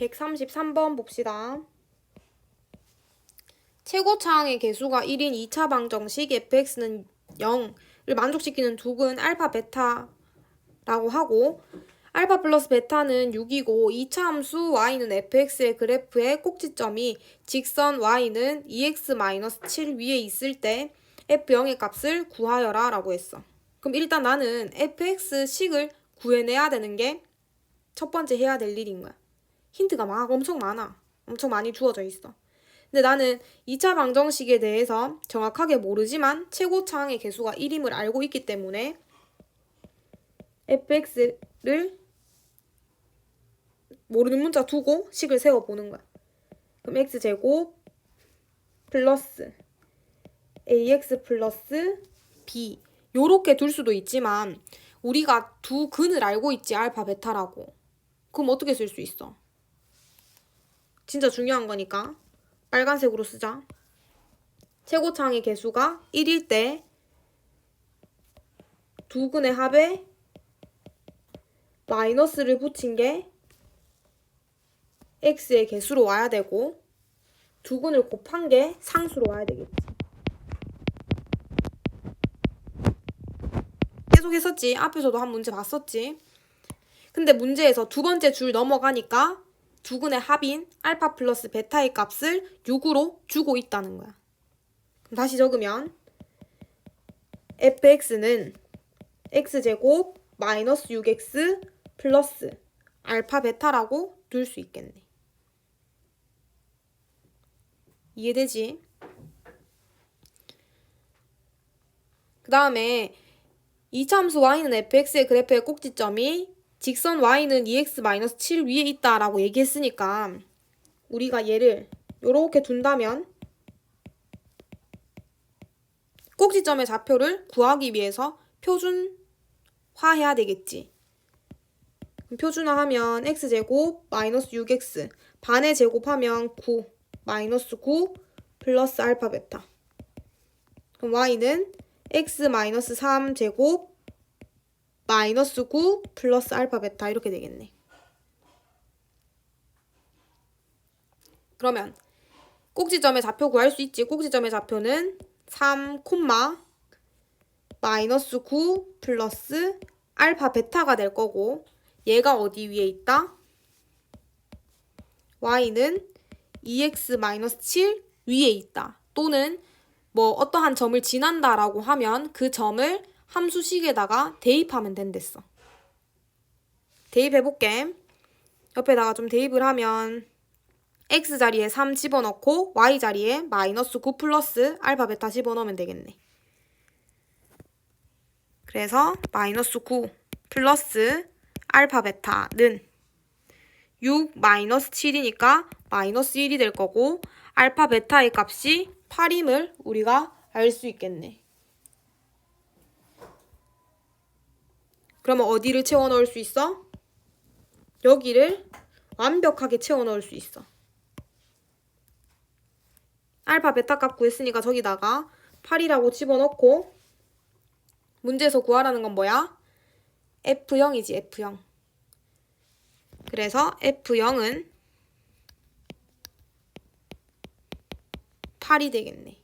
133번 봅시다. 최고 차항의 개수가 1인 2차 방정식 fx는 0을 만족시키는 두근 알파 베타라고 하고 알파 플러스 베타는 6이고 2차 함수 y는 fx의 그래프의 꼭지점이 직선 y는 2x-7 위에 있을 때 f0의 값을 구하여라 라고 했어. 그럼 일단 나는 fx식을 구해내야 되는 게 첫 번째 해야 될 일인 거야. 힌트가 막 엄청 많아. 엄청 많이 주어져 있어. 근데 나는 2차 방정식에 대해서 정확하게 모르지만 최고 차항의 개수가 1임을 알고 있기 때문에 fx를 모르는 문자 두고 식을 세워보는 거야. 그럼 x제곱 플러스 ax 플러스 b 요렇게 둘 수도 있지만 우리가 두 근을 알고 있지 알파 베타라고. 그럼 어떻게 쓸 수 있어? 진짜 중요한 거니까 빨간색으로 쓰자. 최고차항의 개수가 1일 때 두 근의 합에 마이너스를 붙인 게 x의 개수로 와야 되고 두 근을 곱한 게 상수로 와야 되겠지. 계속 했었지. 앞에서도 한 문제 봤었지. 근데 문제에서 두 번째 줄 넘어가니까 두근의 합인 알파 플러스 베타의 값을 6으로 주고 있다는 거야. 그럼 다시 적으면 fx는 x제곱 마이너스 6x 플러스 알파 베타라고 둘 수 있겠네. 이해되지? 그 다음에 이차함수 y는 fx의 그래프의 꼭지점이 직선 y는 2x-7 위에 있다라고 얘기했으니까 우리가 얘를 이렇게 둔다면 꼭지점의 좌표를 구하기 위해서 표준화해야 되겠지. 표준화하면 x제곱 마이너스 6x 반의 제곱하면 9 마이너스 9 플러스 알파 베타 그럼 y는 x 마이너스 3 제곱 마이너스 9 플러스 알파 베타 이렇게 되겠네. 그러면 꼭지점의 좌표 구할 수 있지. 꼭지점의 좌표는 3 콤마 마이너스 9 플러스 알파 베타가 될 거고 얘가 어디 위에 있다? y는 2x 마이너스 7 위에 있다. 또는 뭐 어떠한 점을 지난다라고 하면 그 점을 함수식에다가 대입하면 된댔어. 대입해볼게. 옆에다가 좀 대입을 하면 x 자리에 3 집어넣고 y 자리에 마이너스 9 플러스 알파 베타 집어넣으면 되겠네. 그래서 마이너스 9 플러스 알파 베타는 6 마이너스 7이니까 마이너스 1이 될 거고 알파 베타의 값이 8임을 우리가 알 수 있겠네. 그러면 어디를 채워 넣을 수 있어? 여기를 완벽하게 채워 넣을 수 있어. 알파 베타 값 구했으니까 저기다가 8이라고 집어넣고 문제에서 구하라는 건 뭐야? F0이지 F0. 그래서 F0은 8이 되겠네.